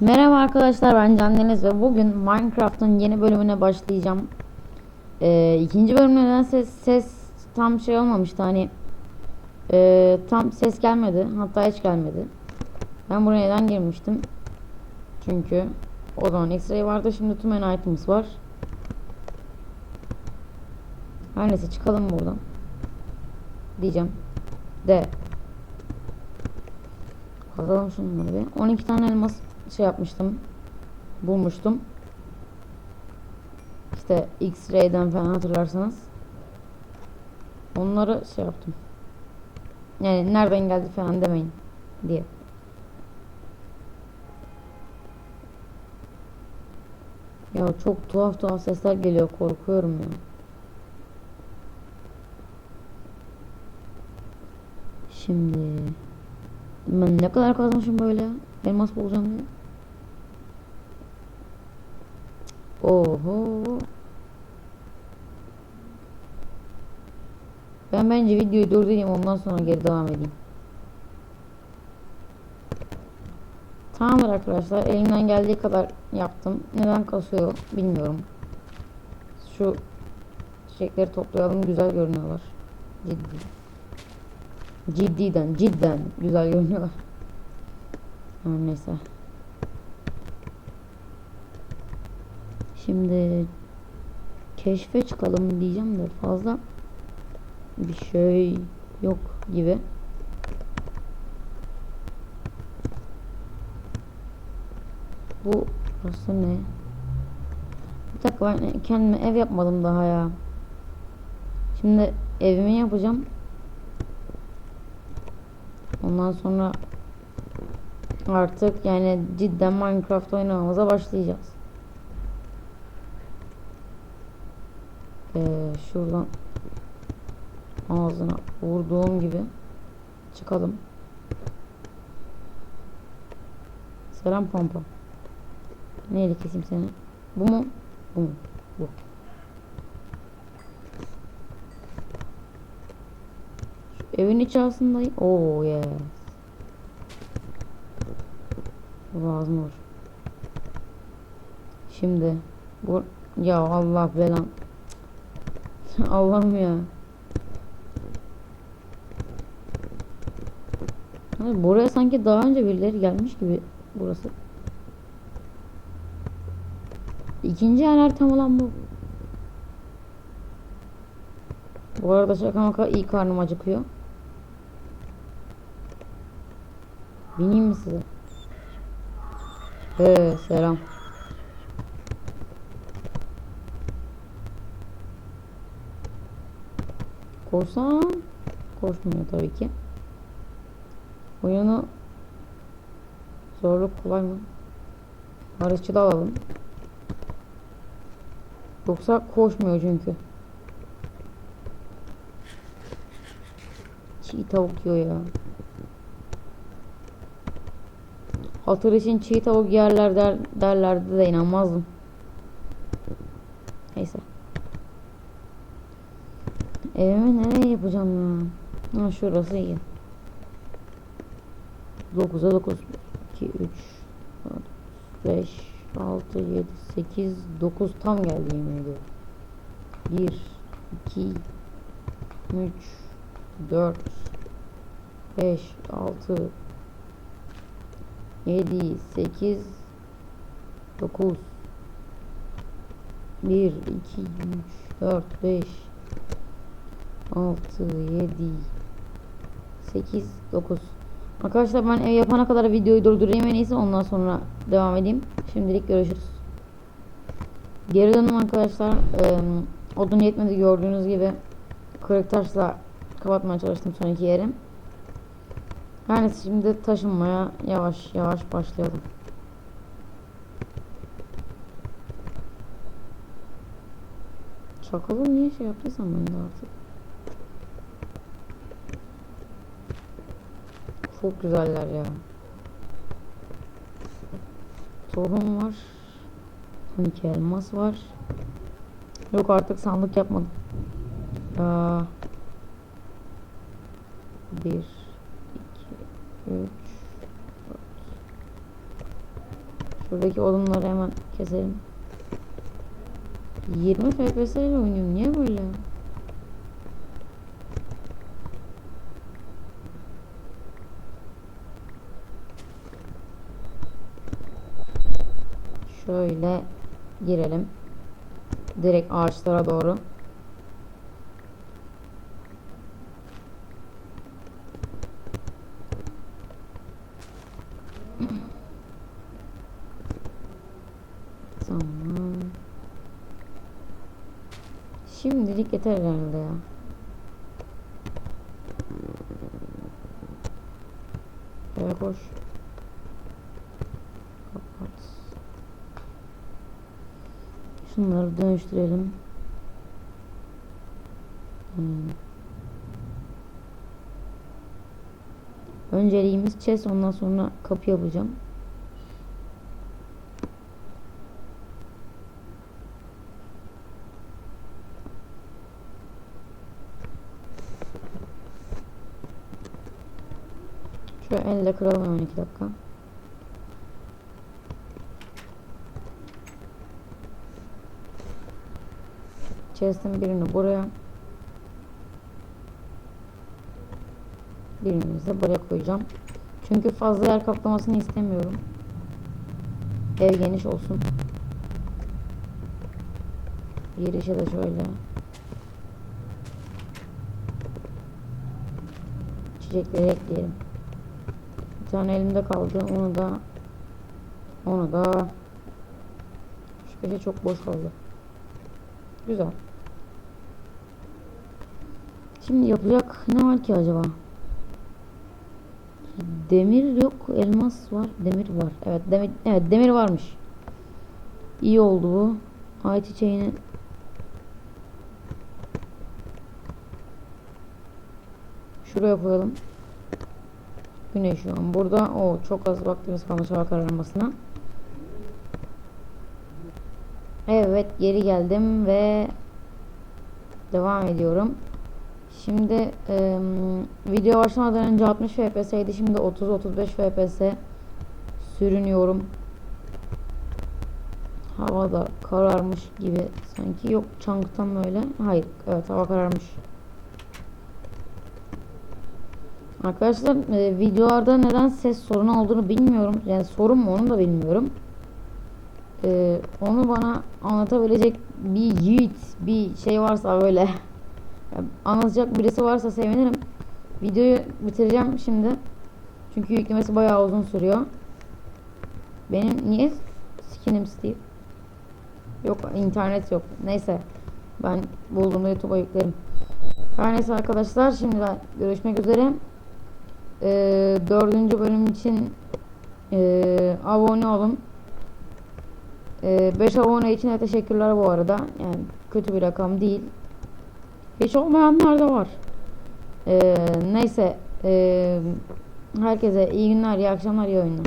Merhaba arkadaşlar ben Can Deniz ve bugün Minecraft'ın yeni bölümüne başlayacağım. Ee, ikinci bölümde nedense ses tam şey olmamıştı hani e, tam ses gelmedi hatta hiç gelmedi. Ben buraya neden girmiştim? Çünkü o zaman X-Ray vardı şimdi tüm en items var. Her neyse çıkalım buradan. Diyeceğim. De. Kazalım şunları bir. 12 tane elmas şey yapmıştım. Bulmuştum. İşte X-Ray'den falan hatırlarsanız. Onları şey yaptım. Yani nereden geldi falan demeyin diye. Ya çok tuhaf tuhaf sesler geliyor korkuyorum ya. Şimdi ben ne kadar kazanmışım böyle? Elmas bulacağım diye. Oho. Ben bence videoyu durdurayım ondan sonra geri devam edeyim. Tamamdır arkadaşlar. Elimden geldiği kadar yaptım. Neden kasıyor bilmiyorum. Şu çiçekleri toplayalım. Güzel görünüyorlar. Ciddi. Ciddiden, cidden güzel görünüyorlar. Ha, neyse. Şimdi keşfe çıkalım diyeceğim de fazla bir şey yok gibi. Bu burası ne? Bir dakika ben kendime ev yapmadım daha ya. Şimdi evimi yapacağım. Ondan sonra artık yani cidden Minecraft oynamamıza başlayacağız. Ee, şuradan ağzına vurduğum gibi çıkalım. Selam pompa. Neyle keseyim seni? Bu mu? Bu mu? Bu. Şu evin içerisindeyim. Oh yes. Bu lazım olur. Şimdi bu ya Allah belan. Allah'ım ya. Hayır, buraya sanki daha önce birileri gelmiş gibi burası. İkinci yer haritam olan bu. Bu arada şaka maka iyi karnım acıkıyor. Bineyim mi size? Ee, selam. Koşsam koşmuyor tabii ki. Oyunu zorluk kolay mı? Barışçıda alalım. Yoksa koşmuyor çünkü. Çiğ tavuk yiyor ya. Hatır için çiğ tavuk yerler der, derlerdi de inanmazdım. Neyse. Evimi nereye yapacağım ya? Ha şurası iyi. 9'a 9 2 3 4 5 6 7 8 9 tam geldi yemin ediyorum. 1 2 3 4 5 6 7 8 9 1 2 3 4 5 6 7 8 9 Arkadaşlar ben ev yapana kadar videoyu durdurayım en iyisi ondan sonra devam edeyim. Şimdilik görüşürüz. Geri döndüm arkadaşlar. Ee, odun yetmedi gördüğünüz gibi. Kırık taşla kapatmaya çalıştım son iki yerim. Yani şimdi taşınmaya yavaş yavaş başlayalım. Çakalı niye şey yaptıysam ben de artık. Çok güzeller ya. Tohum var. 12 elmas var. Yok artık sandık yapmadım. Aa, bir, iki, üç, Şuradaki odunları hemen keselim. 20 FPS ile oynuyorum. Niye böyle? Şöyle girelim. Direkt ağaçlara doğru. Tamam. Şimdilik yeter herhalde ya. Böyle koş. Şunları dönüştürelim. Hmm. Önceliğimiz chest ondan sonra kapı yapacağım. Şöyle elle kıralım hemen iki dakika. Chest'in birini buraya. Birini de buraya koyacağım. Çünkü fazla yer kaplamasını istemiyorum. Ev geniş olsun. Girişe de şöyle. Çiçekleri ekleyelim. Bir tane elimde kaldı. Onu da onu da şu köşe çok boş kaldı. Güzel. Şimdi yapacak ne var ki acaba? Demir yok, elmas var, demir var. Evet, demir evet demir varmış. İyi oldu bu. Ayçiçeğini Şuraya koyalım. Güneş şu an burada. O çok az vaktimiz kalmış hava kararmasına. Evet geri geldim ve devam ediyorum. Şimdi e, video başlamadan önce 60 FPS'ydi. Şimdi 30-35 FPS sürünüyorum. Hava da kararmış gibi sanki. Yok çanktan mı öyle? Hayır. Evet hava kararmış. Arkadaşlar e, videolarda neden ses sorunu olduğunu bilmiyorum. Yani sorun mu onu da bilmiyorum. E, onu bana anlatabilecek bir yiğit bir şey varsa böyle anlatacak birisi varsa sevinirim. Videoyu bitireceğim şimdi. Çünkü yüklemesi bayağı uzun sürüyor. Benim niye skinim Steve? Yok internet yok. Neyse. Ben bulduğumda YouTube'a yüklerim. Her neyse arkadaşlar şimdi görüşmek üzere. Ee, dördüncü bölüm için e, abone olun. 5 abone için de teşekkürler bu arada. Yani kötü bir rakam değil. Hiç olmayanlar da var. Ee, neyse. E, herkese iyi günler, iyi akşamlar, iyi oyunlar.